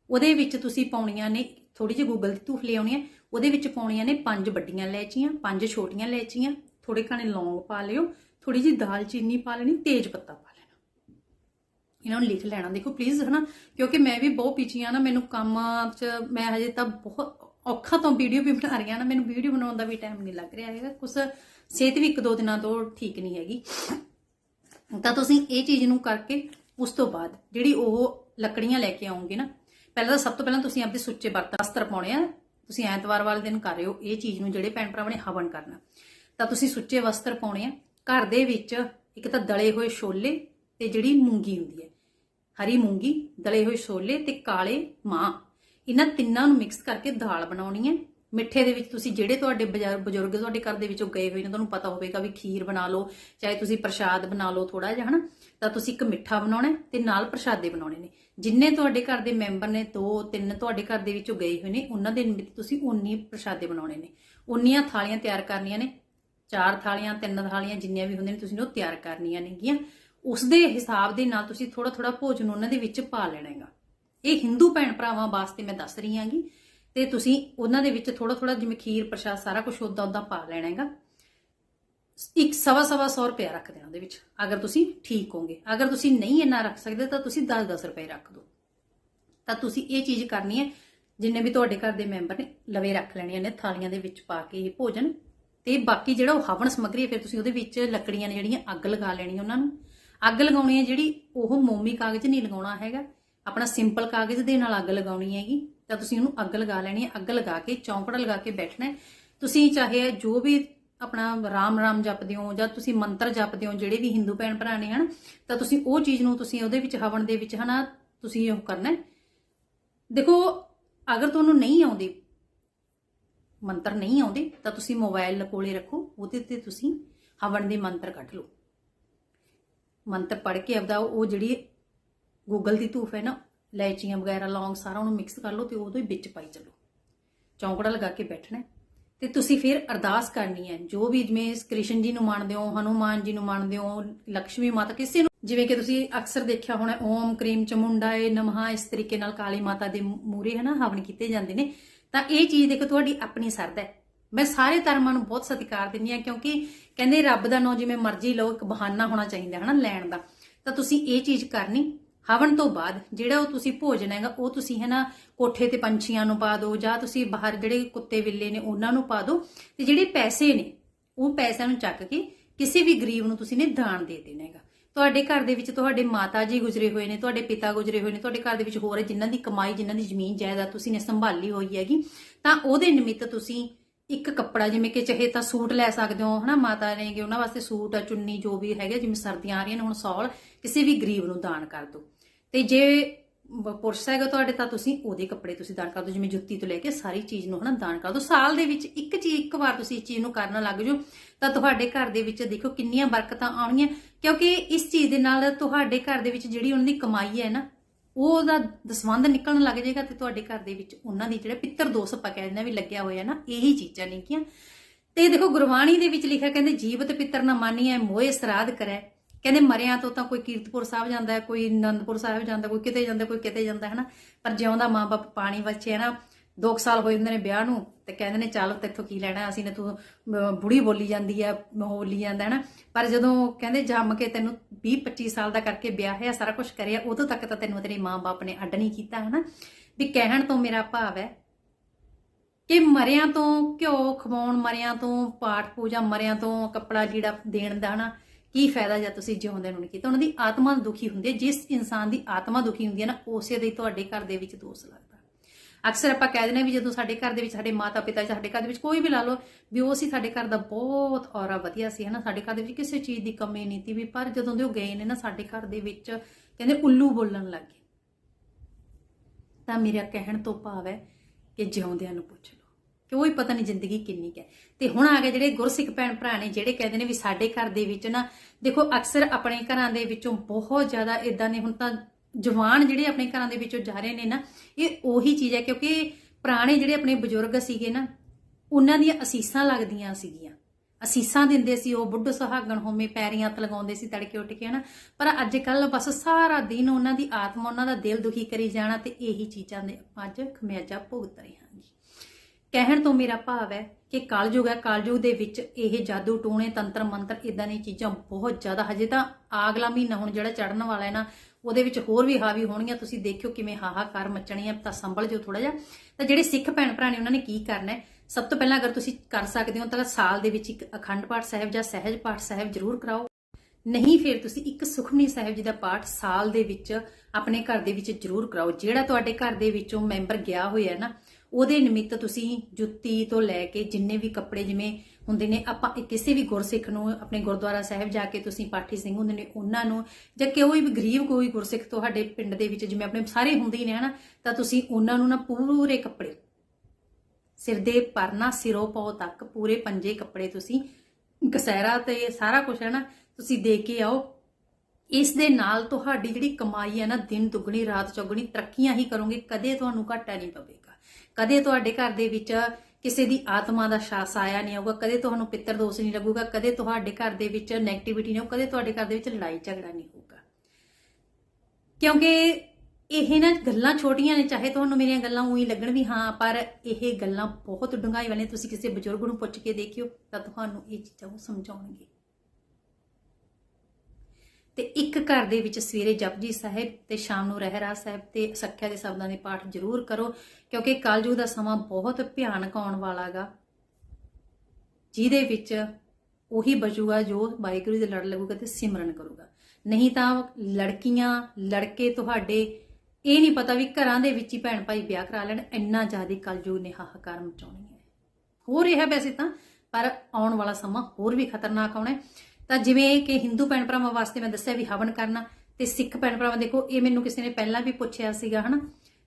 ਉਹਦੇ ਵਿੱਚ ਤੁਸੀਂ ਪਾਉਣੀਆਂ ਨੇ ਥੋੜੀ ਜਿਹੀ ਗੂਗਲ ਦੀ ਧੂਫ ਲੈ ਆਉਣੀ ਹੈ, ਉਹਦੇ ਵਿੱਚ ਪਾਉਣੀਆਂ ਨੇ ਪੰਜ ਵੱਡੀਆਂ ਇਲਾਇਚੀਆਂ, ਪੰਜ ਛੋਟੀਆਂ ਲੈਚੀਆਂ ਥੋੜੇ ਖਾਣੇ ਲੌਂਗ ਪਾ ਲਿਓ ਥੋੜੀ ਜਿਹੀ ਦਾਲਚੀਨੀ ਪਾ ਲੈਣੀ, ਤੇਜ ਪੱਤਾ ਪਾ ਲੈਣਾ। ਇਹਨਾਂ ਨੂੰ ਲਿਖ ਲੈਣਾ, ਦੇਖੋ ਪਲੀਜ਼ ਹਨਾ, ਕਿਉਂਕਿ ਮੈਂ ਵੀ ਬਹੁਤ ਪਿਛੀਆਂ ਨਾ, ਮੈਨੂੰ ਕੰਮ 'ਚ ਮੈਂ ਹਜੇ ਤਾਂ ਬਹੁਤ ਔਖਾ ਤੋਂ ਵੀਡੀਓ ਵੀ ਬਣਾ ਰਹੀ ਹਾਂ ਨਾ, ਮੈਨੂੰ ਵੀਡੀਓ ਬਣਾਉਣ ਦਾ ਵੀ ਟਾਈਮ ਨਹੀਂ ਲੱਗ ਰਿਹਾ ਹੈਗਾ, ਕੁਛ ਸਿਹਤ ਵੀ ਇੱਕ ਦੋ ਦਿਨਾਂ ਤੋਂ ਠੀਕ ਨਹੀਂ ਹੈਗੀ। ਤਾਂ ਤੁਸੀਂ ਇਹ ਚੀਜ਼ ਨੂੰ ਕਰਕੇ ਉਸ ਤੋਂ ਬਾਅਦ ਜਿਹੜੀ ਉਹ ਲੱਕੜੀਆਂ ਲੈ ਕੇ ਆਉਂਗੇ ਨਾ ਪਹਿਲਾਂ ਤਾਂ ਸਭ ਤੋਂ ਪਹਿਲਾਂ ਤੁਸੀਂ ਆਪਦੇ ਸੁੱਚੇ ਬਰਤਨ ਅਸਤਰ ਪਾਉਣੇ ਆ। ਤੁਸੀਂ ਐਤਵਾਰ ਵਾਲੇ ਦਿਨ ਕਰ ਰਹੇ ਹੋ ਇਹ ਚੀਜ਼ ਨੂੰ ਜਿਹੜੇ ਭੈਣ ਭਰਾਵਾਂ ਨੇ ਹਵਨ ਕਰਨਾ। ਤਾਂ ਤੁਸੀਂ ਸੁੱਚੇ ਵਸਤਰ ਪਾਉਣੇ ਆ। ਘਰ ਦੇ ਵਿੱਚ ਇੱਕ ਤਾਂ ਦਲੇ ਹੋਏ ਛੋਲੇ ਤੇ ਜਿਹੜੀ ਮੂੰਗੀ ਹੁੰਦੀ ਹੈ, ਹਰੀ ਮੂੰਗੀ, ਦਲੇ ਹੋਏ ਛੋਲੇ ਤੇ ਕਾਲੇ ਮਾਂ। ਇਹਨਾਂ ਤਿੰਨਾਂ ਨੂੰ ਮਿਕਸ ਕਰਕੇ ਦਾਲ ਬਣਾਉਣੀ ਹੈ। ਮਿੱਠੇ ਦੇ ਵਿੱਚ ਤੁਸੀਂ ਜਿਹੜੇ ਤੁਹਾਡੇ ਬਜ਼ੁਰਗ ਬਜ਼ੁਰਗ ਤੁਹਾਡੇ ਘਰ ਦੇ ਵਿੱਚੋਂ ਗਏ ਹੋਏ ਨੇ, ਤੁਹਾਨੂੰ ਪਤਾ ਹੋਵੇਗਾ ਵੀ ਖੀਰ ਬਣਾ ਲਓ, ਚਾਹੇ ਤੁਸੀਂ ਪ੍ਰਸ਼ਾਦ ਬਣਾ ਲਓ ਥੋੜਾ ਜਿਹਾ, ਹਨਾ? ਤਾਂ ਤੁਸੀਂ ਇੱਕ ਮਿੱਠਾ ਬਣਾਉਣਾ ਹੈ ਤੇ ਨਾਲ ਪ੍ਰਸ਼ਾਦੇ ਬਣਾਉਣੇ ਨੇ। ਜਿੰਨੇ ਤੁਹਾਡੇ ਘਰ ਦੇ ਮੈਂਬਰ ਨੇ, ਦੋ, ਤਿੰਨ ਤੁਹਾਡੇ ਘਰ ਦੇ ਵਿੱਚੋਂ ਗਏ ਹੋਏ ਨੇ, ਉਹਨਾਂ ਦੇ ਨਿਮਿਤ ਤੁਸੀਂ ਉਨੀ ਪ੍ਰਸ਼ਾਦੇ ਬਣਾਉਣੇ ਨੇ। ਉਨੀਆਂ ਥਾਲੀਆਂ ਤਿਆਰ ਕਰਨੀਆਂ ਨੇ, ਚਾਰ ਥਾਲੀਆਂ, ਤਿੰਨ ਥਾਲੀਆਂ, ਜਿੰਨੀਆਂ ਵੀ ਹੁੰਦੀਆਂ ਨੇ, ਤੁਸੀਂ ਉਹ ਤਿਆਰ ਕਰਨੀਆਂ ਨੇਗੀਆਂ। ਉਸ ਦੇ ਹਿਸਾਬ ਦੇ ਨਾਲ ਤੁਸੀਂ ਥੋੜਾ ਥੋੜਾ ਭੋਜਨ ਉਹਨਾਂ ਦੇ ਵਿੱਚ ਪਾ ਲੈਣਾ ਹੈਗਾ। ਇਹ ਹਿੰਦੂ ਭੈਣ ਭਰਾਵਾਂ ਵਾਸਤੇ ਮੈਂ ਦੱਸ ਰਹੀ ਹਾਂਗੀ। ਤੇ ਤੁਸੀਂ ਉਹਨਾਂ ਦੇ ਵਿੱਚ ਥੋੜਾ ਥੋੜਾ ਜਿਵੇਂ ਖੀਰ, ਪ੍ਰਸ਼ਾਦ ਸਾਰਾ ਕੁਝ ਉਦਾਂ ਉਦਾਂ ਪਾ ਲੈਣਾ ਹੈਗਾ। ਇੱਕ ਸਵਾ ਸਵਾ ਸੌ ਰੁਪਇਆ ਰੱਖ ਦੇਣਾ ਉਹਦੇ ਵਿੱਚ, ਅਗਰ ਤੁਸੀਂ ਠੀਕ ਹੋਗੇ ਅਗਰ ਤੁਸੀਂ ਨਹੀਂ ਇੰਨਾ ਰੱਖ ਸਕਦੇ ਤਾਂ ਤੁਸੀਂ 10-10 ਰੁਪਏ ਰੱਖ ਦਿਓ। ਤਾਂ ਤੁਸੀਂ ਇਹ ਚੀਜ਼ ਕਰਨੀ ਹੈ, ਜਿੰਨੇ ਵੀ ਤੁਹਾਡੇ ਘਰ ਦੇ ਮੈਂਬਰ ਨੇ, ਲਵੇ ਰੱਖ ਲੈਣੀਆਂ ਨੇ ਥਾਲੀਆਂ ਦੇ ਵਿੱਚ ਪਾ ਕੇ ਇਹ ਭੋਜਨ। ਤੇ ਬਾਕੀ ਜਿਹੜਾ ਉਹ ਹਵਨ ਸਮੱਗਰੀ ਹੈ, ਫਿਰ ਤੁਸੀਂ ਉਹਦੇ ਵਿੱਚ ਲੱਕੜੀਆਂ ਨੇ ਜਿਹੜੀਆਂ ਅੱਗ ਲਗਾ ਲੈਣੀ ਉਹਨਾਂ ਨੂੰ। ਅੱਗ ਲਗਾਉਣੀ ਹੈ ਜਿਹੜੀ ਉਹ ਮੋਮੀ ਕਾਗਜ਼ ਨਹੀਂ ਲਗਾਉਣਾ ਹੈਗਾ। ਆਪਣਾ ਸਿੰਪਲ ਕਾਗਜ਼ ਦੇ ਨਾਲ ਅੱਗ ਲਗਾਉਣੀ ਹੈਗੀ। ਤਾਂ ਤੁਸੀਂ ਉਹਨੂੰ ਅੱਗ ਲਗਾ ਲੈਣੀ ਹੈ, ਅੱਗ ਲਗਾ ਕੇ, ਚੌਂਕੜਾ ਲਗਾ ਕੇ ਬੈਠਣਾ ਹੈ। ਤੁਸੀਂ ਚਾਹੇ ਜੋ ਵੀ ਆਪਣਾ ਰਾਮ ਰਾਮ ਜਪਦੇ ਹੋ ਜਾਂ ਤੁਸੀਂ ਮੰਤਰ ਜਪਦੇ ਹੋ, ਜਿਹੜੇ ਵੀ ਹਿੰਦੂ ਭੈਣ ਭਰਾ ਨੇ ਹਨ, ਤਾਂ ਤੁਸੀਂ ਉਹ ਚੀਜ਼ ਨੂੰ ਤੁਸੀਂ ਉਹਦੇ ਵਿੱਚ, ਹਵਨ ਦੇ ਵਿੱਚ ਹਨਾ, ਤੁਸੀਂ ਉਹ ਕਰਨਾ ਹੈ। ਦੇਖੋ, ਅਗਰ ਤੁਹਾਨੂੰ ਨਹੀਂ ਆਉਂਦੀ, ਮੰਤਰ ਨਹੀਂ ਆਉਂਦੇ, ਤਾਂ ਤੁਸੀਂ ਮੋਬਾਈਲ ਕੋਲੇ ਰੱਖੋ, ਉਹਦੇ ਤੇ ਤੁਸੀਂ ਹਵਨ ਦੇ ਮੰਤਰ ਕੱਢ ਲਓ। ਮੰਤਰ ਪੜ੍ਹ ਕੇ ਆਪਦਾ ਉਹ ਜਿਹੜੀ ਗੂਗਲ ਦੀ ਧੂਫ ਹੈ ਨਾ ਇਲਾਇਚੀਆਂ ਵਗੈਰਾ, ਲੌਂਗ ਸਾਰਾ ਉਹਨੂੰ ਮਿਕਸ ਕਰ ਲਓ ਤੇ ਉਹਦੇ ਵਿੱਚ ਪਾਈ ਚੱਲੋ। ਚੌਂਕੜਾ ਲਗਾ ਕੇ ਬੈਠਣਾ ਹੈ। ਤੇ ਤੁਸੀਂ ਫਿਰ ਅਰਦਾਸ ਕਰਨੀ ਹੈ, ਜੋ ਵੀ ਜਿਵੇਂ ਕ੍ਰਿਸ਼ਨ ਜੀ ਨੂੰ ਮੰਨਦੇ ਹੋ, ਹਨੂਮਾਨ ਜੀ ਨੂੰ ਮੰਨਦੇ ਹੋ ਲక్ష్ਮੀ ਮਾਤਾ, ਕਿਸੇ ਨੂੰ ਜਿਵੇਂ ਕਿ ਤੁਸੀਂ ਅਕਸਰ ਦੇਖਿਆ ਹੋਣਾ ਓਮ ਕ੍ਰੀਮ ਚਮੁੰਡਾਏ ਨਮਹਾ, ਇਸ ਤਰੀਕੇ ਨਾਲ ਕਾਲੀ ਮਾਤਾ ਦੇ ਮੂਰੇ ਹਨਾ, ਹਵਨ ਕੀਤੇ ਜਾਂਦੇ ਨੇ। ਤਾਂ ਇਹ ਚੀਜ਼ ਦੇਖੋ, ਤੁਹਾਡੀ ਆਪਣੀ ਸਰਦ ਹੈ। ਮੈਂ ਸਾਰੇ ਧਰਮਾਂ ਨੂੰ ਬਹੁਤ ਸਤਿਕਾਰ ਦਿੰਦੀ ਹਾਂ, ਕਿਉਂਕਿ ਕਹਿੰਦੇ ਰੱਬ ਦਾ ਨਾਮ ਜਿਵੇਂ ਮਰਜ਼ੀ ਲਓ, ਇੱਕ ਬਹਾਨਾ ਹੋਣਾ ਚਾਹੀਦਾ ਹਨਾ, ਲੈਣ ਦਾ। ਤਾਂ ਤੁਸੀਂ ਇਹ ਚੀਜ਼ ਕਰਨੀ। ਹਵਨ ਤੋਂ ਬਾਅਦ ਜਿਹੜਾ ਉਹ ਤੁਸੀਂ ਭੋਜਨ ਹੈਗਾ, ਉਹ ਤੁਸੀਂ ਹੈ ਨਾ ਕੋਠੇ ਤੇ ਪੰਛੀਆਂ ਨੂੰ ਪਾ ਦਿਓ ਜਾਂ ਤੁਸੀਂ ਬਾਹਰ ਜਿਹੜੇ ਕੁੱਤੇ ਬਿੱਲੇ ਨੇ ਉਹਨਾਂ ਨੂੰ ਪਾ ਦਿਓ ਤੇ ਜਿਹੜੇ ਪੈਸੇ ਨੇ, ਉਹ ਪੈਸਿਆਂ ਨੂੰ ਚੱਕ ਕੇ ਕਿਸੇ ਵੀ ਗਰੀਬ ਨੂੰ ਤੁਸੀਂ ਨੇ ਦਾਨ ਦੇ ਦੇਣਾ ਹੈਗਾ। ਤੁਹਾਡੇ ਘਰ ਦੇ ਵਿੱਚ ਤੁਹਾਡੇ ਮਾਤਾ ਜੀ ਗੁਜਰੇ ਹੋਏ ਨੇ, ਤੁਹਾਡੇ ਪਿਤਾ ਗੁਜਰੇ ਹੋਏ ਨੇ, ਤੁਹਾਡੇ ਘਰ ਦੇ ਵਿੱਚ ਹੋਰ ਹੈ, ਜਿਨ੍ਹਾਂ ਦੀ ਕਮਾਈ, ਜਿਨ੍ਹਾਂ ਦੀ ਜ਼ਮੀਨ, ਜਾਇਦਾਦ ਤੁਸੀਂ ਨੇ ਸੰਭਾਲੀ ਹੋਈ ਹੈਗੀ, ਤਾਂ ਉਹਦੇ ਨਿਮਿਤ ਤੁਸੀਂ ਇੱਕ ਕੱਪੜਾ, ਜਿਵੇਂ ਕਿ ਚਾਹੇ ਤਾਂ ਸੂਟ ਲੈ ਸਕਦੇ ਹੋ, ਹਨਾ, ਮਾਤਾ ਨੇ ਉਹਨਾਂ ਵਾਸਤੇ ਸੂਟ ਚੁੰਨੀ, ਜੋ ਵੀ ਹੈਗਾ, ਜਿਵੇਂ ਸਰਦੀਆਂ ਆ ਰਹੀਆਂ ਨੇ, ਹੁਣ ਸੌਲ ਕਿਸੇ ਵੀ ਗਰੀਬ ਨੂੰ ਦਾਨ ਕਰ ਦਿਓ ਤੇ ਜੇ ਪੁਰਸ਼ ਹੈਗਾ ਤੁਹਾਡੇ, ਤਾਂ ਤੁਸੀਂ ਉਹਦੇ ਕੱਪੜੇ ਤੁਸੀਂ ਦਾਨ ਕਰ ਦਿਓ ਜਿਵੇਂ ਜੁੱਤੀ ਤੋਂ ਲੈ ਕੇ ਸਾਰੀ ਚੀਜ਼ ਨੂੰ, ਹਨਾ, ਦਾਨ ਕਰ ਦਿਓ ਸਾਲ ਦੇ ਵਿੱਚ ਇੱਕ ਚੀਜ਼ ਇੱਕ ਵਾਰ ਤੁਸੀਂ ਇਸ ਚੀਜ਼ ਨੂੰ ਕਰਨ ਲੱਗ ਜਾਓ, ਤਾਂ ਤੁਹਾਡੇ ਘਰ ਦੇ ਵਿੱਚ ਦੇਖੋ ਕਿੰਨੀਆਂ ਬਰਕਤਾਂ ਆਉਣਗੀਆਂ, ਕਿਉਂਕਿ ਇਸ ਚੀਜ਼ ਦੇ ਨਾਲ ਤੁਹਾਡੇ ਘਰ ਦੇ ਵਿੱਚ ਜਿਹੜੀ ਉਹਨਾਂ ਦੀ ਕਮਾਈ ਹੈ ਨਾ ਉਹਦਾ ਦਸਵੰਧ ਨਿਕਲਣ ਲੱਗ ਜਾਏਗਾ ਤੇ ਤੁਹਾਡੇ ਘਰ ਦੇ ਵਿੱਚ ਉਹਨਾਂ ਦੀ ਜਿਹੜੇ ਪਿੱਤਰ ਦੋਸ ਆਪਾਂ ਕਹਿ ਦਿੰਦੇ ਵੀ ਲੱਗਿਆ ਹੋਇਆ ਨਾ, ਇਹੀ ਚੀਜ਼ਾਂ ਨੇਗੀਆਂ ਤੇ ਦੇਖੋ ਗੁਰਬਾਣੀ ਦੇ ਵਿੱਚ ਲਿਖਿਆ ਕਹਿੰਦੇ, ਜੀਵਤ ਪਿੱਤਰ ਨਾ ਮਾਨੀਐ ਮੋਏ ਸਰਾਧ ਕਰੈ। ਕਹਿੰਦੇ ਮਰਿਆਂ ਤੋਂ ਤਾਂ ਕੋਈ ਕੀਰਤਪੁਰ ਸਾਹਿਬ ਜਾਂਦਾ ਹੈ ਕੋਈ ਆਨੰਦਪੁਰ ਸਾਹਿਬ ਜਾਂਦਾ, ਕੋਈ ਕਿਤੇ ਜਾਂਦਾ, ਕੋਈ ਕਿਤੇ ਜਾਂਦਾ ਹੈ ਨਾ ਪਰ ਜਿਉਂਦਾ ਮਾਂ-ਬਾਪ ਪਾਣੀ ਵਿੱਚ ਹੈ ਨਾ 2 ਸਾਲ ਹੋਏ ਹੁੰਦੇ ਨੇ ਵਿਆਹ ਨੂੰ ਤੇ ਕਹਿੰਦੇ ਨੇ, ਚੱਲ ਤੇਥੋਂ ਕੀ ਲੈਣਾ? ਅਸੀਂ ਨੇ ਤੂੰ ਬੁੜੀ ਬੋਲੀ ਜਾਂਦੀ ਹੈ ਬੋਲੀ ਜਾਂਦਾ ਹੈ ਨਾ ਪਰ ਜਦੋਂ ਕਹਿੰਦੇ ਜੰਮ ਕੇ ਤੈਨੂੰ 20 25 ਸਾਲ ਦਾ ਕਰਕੇ ਵਿਆਹ ਹੈ ਸਾਰਾ ਕੁਝ ਕਰਿਆ, ਉਦੋਂ ਤੱਕ ਤਾਂ ਤੈਨੂੰ ਤੇਰੇ ਮਾਂ-ਬਾਪ ਨੇ ਅੱਡ ਨਹੀਂ ਕੀਤਾ, ਹਨਾ? ਵੀ ਕਹਿਣ ਤੋਂ ਮੇਰਾ ਭਾਵ ਹੈ ਕਿ ਮਰਿਆਂ ਤੋਂ ਘਿਓ ਖਵਾਉਣ, ਮਰਿਆਂ ਤੋਂ ਪਾਠ ਪੂਜਾ, ਮਰਿਆਂ ਤੋਂ ਕੱਪੜਾ ਲੀੜਾ ਦੇਣ ਦਾ ਨਾ ਕੀ ਫਾਇਦਾ ਜਾਂ ਤੁਸੀਂ ਜਿਉਂਦੇ ਨੂੰ ਨਹੀਂ ਕੀਤਾ? ਉਹਨਾਂ ਦੀ ਆਤਮਾ ਦੁਖੀ ਹੁੰਦੀ ਹੈ। ਜਿਸ ਇਨਸਾਨ ਦੀ ਆਤਮਾ ਦੁਖੀ ਹੁੰਦੀ ਹੈ ਨਾ, ਉਸੇ ਦੇ ਤੁਹਾਡੇ ਘਰ ਦੇ ਵਿੱਚ ਦੋਸ਼ ਲੱਗਦਾ। ਅਕਸਰ ਆਪਾਂ ਕਹਿ ਦਿੰਦੇ ਹਾਂ ਵੀ ਜਦੋਂ ਸਾਡੇ ਘਰ ਦੇ ਵਿੱਚ, ਸਾਡੇ ਮਾਤਾ ਪਿਤਾ ਸਾਡੇ ਘਰ ਦੇ ਵਿੱਚ ਕੋਈ ਵੀ ਲਾ ਲਓ, ਵੀ ਉਹ ਸੀ ਸਾਡੇ ਘਰ ਦਾ ਬਹੁਤ ਔਰਾ ਵਧੀਆ ਸੀ, ਹਨਾ? ਸਾਡੇ ਘਰ ਦੇ ਵਿੱਚ ਕਿਸੇ ਚੀਜ਼ ਦੀ ਕਮੀ ਨਹੀਂ ਸੀ ਵੀ, ਪਰ ਜਦੋਂ ਦੇ ਉਹ ਗਏ ਨੇ ਨਾ ਸਾਡੇ ਘਰ ਦੇ ਵਿੱਚ, ਕਹਿੰਦੇ ਉੱਲੂ ਬੋਲਣ ਲੱਗ ਗਏ। ਤਾਂ ਮੇਰਾ ਕਹਿਣ ਤੋਂ ਭਾਵ ਹੈ ਕਿ ਜਿਉਂਦਿਆਂ ਨੂੰ ਪੁੱਛ ਲਓ ਕਿ ਉਹ ਹੀ ਪਤਾ ਨਹੀਂ ਜ਼ਿੰਦਗੀ ਕਿੰਨੀ ਕੁ ਹੈ। ਤੇ ਹੁਣ ਆ ਗਏ ਜਿਹੜੇ ਗੁਰਸਿੱਖ ਭੈਣ ਭਰਾ ਨੇ, ਜਿਹੜੇ ਕਹਿੰਦੇ ਨੇ ਵੀ ਸਾਡੇ ਘਰ ਦੇ ਵਿੱਚ ਨਾ, ਦੇਖੋ ਅਕਸਰ ਆਪਣੇ ਘਰਾਂ ਦੇ ਵਿੱਚੋਂ ਬਹੁਤ ਜ਼ਿਆਦਾ ਇਦਾਂ ਨੇ, ਹੁਣ ਤਾਂ ਜਵਾਨ ਜਿਹੜੇ ਆਪਣੇ ਘਰਾਂ ਦੇ ਵਿੱਚੋਂ ਜਾ ਰਹੇ ਨੇ ਨਾ, ਇਹ ਉਹੀ ਚੀਜ਼ ਹੈ ਕਿਉਂਕਿ ਪੁਰਾਣੇ ਜਿਹੜੇ ਆਪਣੇ ਬਜ਼ੁਰਗ ਸੀਗੇ ਨਾ, ਉਹਨਾਂ ਦੀਆਂ ਅਸੀਸਾਂ ਲੱਗਦੀਆਂ ਸੀਗੀਆਂ। ਅਸੀਸਾਂ ਦਿੰਦੇ ਸੀ, ਉਹ ਬੁੱਢ ਸੁਹਾਗਣ ਹੋਮੇ ਪੈਰੀਂ ਹੱਥ ਲਗਾਉਂਦੇ ਸੀ ਤੜਕੇ ਉੱਠ ਕੇ, ਹਨਾ। ਪਰ ਅੱਜ ਕੱਲ ਬਸ ਸਾਰਾ ਦਿਨ ਉਹਨਾਂ ਦੀ ਆਤਮਾ, ਉਹਨਾਂ ਦਾ ਦਿਲ ਦੁਖੀ ਕਰੀ ਜਾਣਾ ਤੇ ਇਹੀ ਚੀਜ਼ਾਂ ਦੇ ਆਪਾਂ ਅੱਜ ਖਮਿਆਜਾ ਭੁਗਤ ਰਹੇ ਹਾਂ ਜੀ ਕਹਿਣ ਤੋਂ ਮੇਰਾ ਭਾਵ ਹੈ ਕਿ ਕਾਲਯੁਗ ਹੈ, ਕਾਲਯੁਗ ਦੇ ਵਿੱਚ ਇਹ ਜਾਦੂ ਟੂਣੇ ਤੰਤਰ ਮੰਤਰ ਇਦਾਂ ਦੀਆਂ ਚੀਜ਼ਾਂ ਬਹੁਤ ਜ਼ਿਆਦਾ, ਹਜੇ ਤਾਂ ਆਗਲਾ ਮਹੀਨਾ ਹੁਣ ਜਿਹੜਾ ਚੜਨ ਵਾਲਾ ਹੈ ਨਾ ਉਹਦੇ ਵਿੱਚ ਹੋਰ ਵੀ ਹਾਵੀ ਹੋਣਗੀਆਂ, ਤੁਸੀਂ ਦੇਖਿਓ ਕਿਵੇਂ ਹਾਹਾਕਾਰ ਹੈ ਤਾਂ ਸੰਭਲ ਜਿਓ ਥੋੜਾ ਜਿਹਾ। ਤਾਂ ਜਿਹੜੇ ਸਿੱਖ ਭੈਣ ਭਰਾ ਨੇ, ਉਹਨਾਂ ਨੇ ਕੀ ਕਰਨਾ ਹੈ? ਸਭ ਤੋਂ ਪਹਿਲਾਂ ਅਗਰ ਤੁਸੀਂ ਕਰ ਸਕਦੇ ਹੋ, ਤਾਂ ਸਾਲ ਦੇ ਵਿੱਚ ਇੱਕ ਅਖੰਡ ਪਾਠ ਸਾਹਿਬ ਜਾਂ ਸਹਿਜ ਪਾਠ ਸਾਹਿਬ ਜ਼ਰੂਰ ਕਰਾਓ। ਨਹੀਂ, ਫਿਰ ਤੁਸੀਂ ਇੱਕ ਸੁਖਮਨੀ ਸਾਹਿਬ ਜੀ ਦਾ ਪਾਠ ਸਾਲ ਦੇ ਵਿੱਚ ਆਪਣੇ ਘਰ ਦੇ ਵਿੱਚ ਜ਼ਰੂਰ ਕਰਾਓ। ਜਿਹੜਾ ਤੁਹਾਡੇ ਘਰ ਦੇ ਵਿੱਚੋਂ ਮੈਂਬਰ ਗਿਆ ਹੋਇਆ ਨਾ ਉਹਦੇ ਨਿਮਿਤ ਤੁਸੀਂ ਜੁੱਤੀ ਤੋਂ ਲੈ ਕੇ ਜਿੰਨੇ ਵੀ ਕੱਪੜੇ ਜਿਵੇਂ ਹੁੰਦੇ ਨੇ, ਆਪਾਂ ਕਿਸੇ ਵੀ ਗੁਰਸਿੱਖ ਨੂੰ, ਆਪਣੇ ਗੁਰਦੁਆਰਾ ਸਾਹਿਬ ਜਾ ਕੇ ਤੁਸੀਂ ਪਾਠੀ ਸਿੰਘ ਹੁੰਦੇ ਨੇ, ਉਹਨਾਂ ਨੂੰ ਜਾਂ ਕੋਈ ਵੀ ਗਰੀਬ ਕੋਈ ਗੁਰਸਿੱਖ ਤੁਹਾਡੇ ਪਿੰਡ ਦੇ ਵਿੱਚ ਜਿਵੇਂ ਆਪਣੇ ਸਾਰੇ ਹੁੰਦੇ ਹੀ ਨੇ, ਹਨਾ, ਤਾਂ ਤੁਸੀਂ ਉਹਨਾਂ ਨੂੰ ਨਾ ਪੂਰੇ ਕੱਪੜੇ, ਸਿਰ ਦੇ ਪਰਨਾ, ਸਿਰੋਂ ਪਾਉ ਤੱਕ ਪੂਰੇ ਪੰਜੇ ਕੱਪੜੇ ਤੁਸੀਂ, ਕਸਹਿਰਾ ਤੇ ਸਾਰਾ ਕੁਝ ਹੈ ਨਾ ਤੁਸੀਂ ਦੇ ਕੇ ਆਓ। ਇਸ ਦੇ ਨਾਲ ਤੁਹਾਡੀ ਜਿਹੜੀ ਕਮਾਈ ਹੈ ਨਾ, ਦਿਨ ਦੁੱਗਣੀ, ਰਾਤ ਚੌਗਣੀ ਤਰੱਕੀਆਂ ਹੀ ਕਰੋਗੇ, ਕਦੇ ਤੁਹਾਨੂੰ ਘਾਟਾ ਨਹੀਂ ਪਵੇ ਕਦੇ ਤੁਹਾਡੇ ਘਰ ਦੇ ਵਿੱਚ ਕਿਸੇ ਦੀ ਆਤਮਾ ਦਾ ਸ਼ਾਸ ਆਇਆ ਨਹੀਂ ਆਊਗਾ ਕਦੇ ਤੁਹਾਨੂੰ ਪਿੱਤਰ ਦੋਸ਼ ਨਹੀਂ ਲੱਗੂਗਾ, ਕਦੇ ਤੁਹਾਡੇ ਘਰ ਦੇ ਵਿੱਚ ਨੈਗੇਟਿਵਿਟੀ ਨਹੀਂ ਹੋਊ, ਕਦੇ ਤੁਹਾਡੇ ਘਰ ਦੇ ਵਿੱਚ ਲੜਾਈ ਝਗੜਾ ਨਹੀਂ ਹੋਊਗਾ। ਕਿਉਂਕਿ ਇਹ ਨਾ ਗੱਲਾਂ ਛੋਟੀਆਂ ਨੇ, ਚਾਹੇ ਤੁਹਾਨੂੰ ਮੇਰੀਆਂ ਗੱਲਾਂ ਉਹੀ ਲੱਗਣ ਵੀ ਹਾਂ, ਪਰ ਇਹ ਗੱਲਾਂ ਬਹੁਤ ਡੂੰਘਾਈ ਵਾਲੀਆਂ ਤੁਸੀਂ ਕਿਸੇ ਬਜ਼ੁਰਗ ਨੂੰ ਪੁੱਛ ਕੇ ਦੇਖਿਓ ਤਾਂ ਤੁਹਾਨੂੰ ਇਹ ਚੀਜ਼ਾਂ ਉਹ ਸਮਝਾਉਣਗੇ। ਤੇ ਇੱਕ ਘਰ ਦੇ ਵਿੱਚ ਸਵੇਰੇ ਜਪਜੀ ਸਾਹਿਬ ਤੇ ਸ਼ਾਮ ਨੂੰ ਰਹਿਰਾ ਸਾਹਿਬ ਤੇ ਸੱਖਿਆ ਦੇ ਸ਼ਬਦਾਂ ਦੇ ਪਾਠ ਜ਼ਰੂਰ ਕਰੋ, ਕਿਉਂਕਿ ਕਲਯੁਗ ਦਾ ਸਮਾਂ ਬਹੁਤ ਭਿਆਨਕ ਆਉਣ ਵਾਲਾਗਾ ਜਿਹਦੇ ਵਿੱਚ ਉਹੀ ਬਚੂਗਾ ਜੋ ਵਾਹਿਗੁਰੂ ਦੇ ਲੜ ਲੱਗੂਗਾ ਤੇ ਸਿਮਰਨ ਕਰੂਗਾ। ਨਹੀਂ ਤਾਂ ਲੜਕੀਆਂ, ਲੜਕੇ ਤੁਹਾਡੇ ਇਹ ਨਹੀਂ ਪਤਾ ਵੀ ਘਰਾਂ ਦੇ ਵਿੱਚ ਹੀ ਭੈਣ ਭਾਈ ਵਿਆਹ ਕਰਾ ਲੈਣ, ਇੰਨਾ ਜ਼ਿਆਦਾ ਕਲਯੁਗ ਨੇ ਹਾਹਾਕਾਰ ਮਚਾਉਣੀ ਹੈ। ਹੋ ਰਿਹਾ ਵੈਸੇ ਤਾਂ, ਪਰ ਆਉਣ ਵਾਲਾ ਸਮਾਂ ਹੋਰ ਵੀ ਖਤਰਨਾਕ ਆਉਣਾ ਹੈ। ਤਾਂ ਜਿਵੇਂ ਕਿ ਹਿੰਦੂ ਭੈਣ ਭਰਾਵਾਂ ਵਾਸਤੇ ਮੈਂ ਦੱਸਿਆ ਵੀ ਹਵਨ ਕਰਨਾ ਤੇ ਸਿੱਖ ਭੈਣ ਭਰਾਵਾਂ, ਦੇਖੋ, ਇਹ ਮੈਨੂੰ ਕਿਸੇ ਨੇ ਪਹਿਲਾਂ ਵੀ ਪੁੱਛਿਆ ਸੀਗਾ, ਹਨਾ?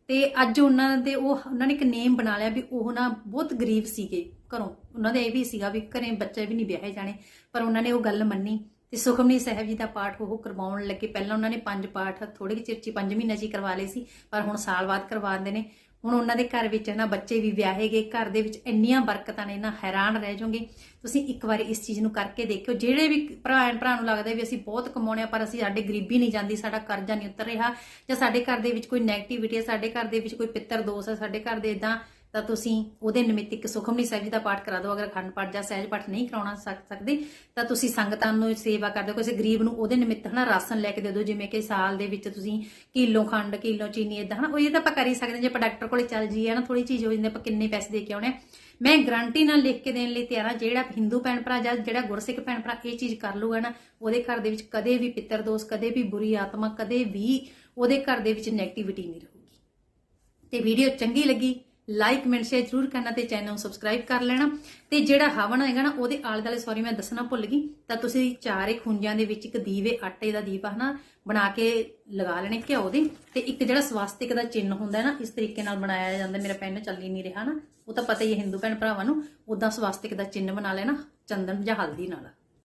ਤੇ ਅੱਜ ਉਹਨਾਂ ਦੇ ਉਹ, ਉਹਨਾਂ ਨੇ ਇੱਕ ਨੇਮ ਬਣਾ ਲਿਆ ਵੀ ਉਹ ਨਾ ਬਹੁਤ ਗਰੀਬ ਸੀਗੇ ਘਰੋਂ। ਉਹਨਾਂ ਦਾ ਇਹ ਵੀ ਸੀਗਾ ਵੀ ਘਰੇ ਬੱਚੇ ਵੀ ਨਹੀਂ ਵਿਆਹੇ ਜਾਣੇ, ਪਰ ਉਹਨਾਂ ਨੇ ਉਹ ਗੱਲ ਮੰਨੀ ਤੇ ਸੁਖਮਨੀ ਸਾਹਿਬ ਜੀ ਦਾ ਪਾਠ ਉਹ ਕਰਵਾਉਣ ਲੱਗੇ। ਪਹਿਲਾਂ ਉਹਨਾਂ ਨੇ ਪੰਜ ਪਾਠ ਥੋੜੇ ਜਿਹੇ ਚਿਰ ਚ 5 ਮਹੀਨਿਆਂ ਚ ਹੀ ਕਰਵਾ ਲਏ ਸੀ, ਪਰ ਹੁਣ ਸਾਲ ਬਾਅਦ ਕਰਵਾਉਂਦੇ ਨੇ। ਹੁਣ ਉਹਨਾਂ ਦੇ ਘਰ ਵਿੱਚ ਨਾ ਬੱਚੇ ਵੀ ਵਿਆਹੇ ਗਏ, ਘਰ ਦੇ ਵਿੱਚ ਇੰਨੀਆਂ ਬਰਕਤਾਂ ਨੇ ਨਾ ਹੈਰਾਨ ਰਹਿ ਜਾਓਗੇ। ਤੁਸੀਂ ਇੱਕ ਵਾਰੀ ਇਸ ਚੀਜ਼ ਨੂੰ ਕਰਕੇ ਦੇਖਿਓ। ਜਿਹੜੇ ਵੀ ਭਰਾ ਐਂ ਭਰਾ ਨੂੰ ਲੱਗਦਾ ਵੀ ਅਸੀਂ ਬਹੁਤ ਕਮਾਉਣੇ ਆ, ਪਰ ਅਸੀਂ ਸਾਡੇ ਗਰੀਬੀ ਨਹੀਂ ਜਾਂਦੀ, ਸਾਡਾ ਕਰਜ਼ਾ ਨਹੀਂ ਉਤਰ ਰਿਹਾ ਜਾਂ ਸਾਡੇ ਘਰ ਦੇ ਵਿੱਚ ਕੋਈ ਨੈਗੇਟਿਵਿਟੀ ਹੈ, ਸਾਡੇ ਘਰ ਦੇ ਵਿੱਚ ਕੋਈ ਪਿੱਤਰ ਦੋਸ਼ ਹੈ, ਸਾਡੇ ਘਰ ਦੇ ਇਦਾਂ ਤਾਂ ਤੁਸੀਂ ਉਹਦੇ ਨਿਮਿਤ ਇੱਕ ਸੁਖਮਨੀ ਸਾਹਿਬ ਜੀ ਦਾ ਪਾਠ ਕਰਾ ਦਿਓ ਅਗਰ ਅਖੰਡ ਪਾਠ ਜਾਂ ਸਹਿਜ ਪਾਠ ਨਹੀਂ ਕਰਾਉਣਾ ਸਕਦੇ, ਤਾਂ ਤੁਸੀਂ ਸੰਗਤਾਂ ਨੂੰ ਸੇਵਾ ਕਰਦੇ ਹੋ ਕਿਸੇ ਗਰੀਬ ਨੂੰ ਉਹਦੇ ਨਿਮਿਤ ਹਨਾ ਰਾਸ਼ਨ ਲੈ ਕੇ ਦੇ ਦਿਓ ਜਿਵੇਂ ਕਿ ਸਾਲ ਦੇ ਵਿੱਚ ਤੁਸੀਂ ਕਿਲੋ ਖੰਡ, ਕਿਲੋ ਚੀਨੀ ਇਦਾਂ ਹਨਾ, ਉਹ ਇਹ ਤਾਂ ਆਪਾਂ ਕਰ ਹੀ ਸਕਦੇ ਹਾਂ। ਜੇ ਆਪਾਂ ਡਾਕਟਰ ਕੋਲੇ ਚੱਲ ਜਾਈਏ ਨਾ ਥੋੜੀ ਚੀਜ਼ ਹੋ ਜਾਂਦੀ ਆਪਾਂ ਕਿੰਨੇ ਪੈਸੇ ਦੇ ਕੇ ਆਉਣੇ ਆ। ਮੈਂ ਗਰੰਟੀ ਨਾਲ ਲਿਖ ਕੇ ਦੇਣ ਲਈ ਤਿਆਰ ਹਾਂ, ਜਿਹੜਾ ਹਿੰਦੂ ਭੈਣ ਭਰਾ ਜਾਂ ਜਿਹੜਾ ਗੁਰਸਿੱਖ ਭੈਣ ਭਰਾ ਇਹ ਚੀਜ਼ ਕਰ ਲੂਗਾ ਨਾ, ਉਹਦੇ ਘਰ ਦੇ ਵਿੱਚ ਕਦੇ ਵੀ ਪਿੱਤਰ ਦੋਸ਼, ਕਦੇ ਵੀ ਬੁਰੀ ਆਤਮਾ, ਕਦੇ ਵੀ ਉਹਦੇ ਘਰ ਦੇ ਵਿੱਚ ਨੈਗੇਟਿਵਿਟੀ ਨਹੀਂ ਰਹੂਗੀ ਤੇ ਵੀਡੀਓ ਚੰਗੀ ਲੱਗੀ ਲਾਈਕ ਕਮੈਂਟ ਸ਼ੇਅਰ ਜ਼ਰੂਰ ਕਰਨਾ ਤੇ ਚੈਨਲ ਨੂੰ ਸਬਸਕ੍ਰਾਈਬ ਕਰ ਲੈਣਾ। ਤੇ ਜਿਹੜਾ ਹਵਨ ਹੈਗਾ ਨਾ, ਉਹਦੇ ਆਲੇ ਦੁਆਲੇ ਸੌਰੀ ਮੈਂ ਦੱਸਣਾ ਭੁੱਲ ਗਈ, ਤਾਂ ਤੁਸੀਂ ਚਾਰੇ ਖੁੰਜਾਂ ਦੇ ਵਿੱਚ ਇੱਕ ਦੀਵੇ, ਆਟੇ ਦਾ ਦੀਵਾ ਹਨਾ, ਬਣਾ ਕੇ ਲਗਾ ਲੈਣੇ ਘਿਓ ਦੇ। ਤੇ ਇੱਕ ਜਿਹੜਾ ਸਵਾਸਤਿਕ ਦਾ ਚਿੰਨ ਹੁੰਦਾ ਨਾ, ਇਸ ਤਰੀਕੇ ਨਾਲ ਬਣਾਇਆ ਜਾਂਦਾ। ਮੇਰਾ ਪੈਨ ਚੱਲ ਹੀ ਨਹੀਂ ਰਿਹਾ ਨਾ ਉਹ ਤਾਂ ਪਤਾ ਹੀ ਹੈ ਹਿੰਦੂ ਭੈਣ ਭਰਾਵਾਂ ਨੂੰ ਉਦਾਂ ਸਵਾਸਤਿਕ ਦਾ ਚਿੰਨ ਬਣਾ ਲੈਣਾ, ਚੰਦਨ ਜਾਂ ਹਲਦੀ ਨਾਲ।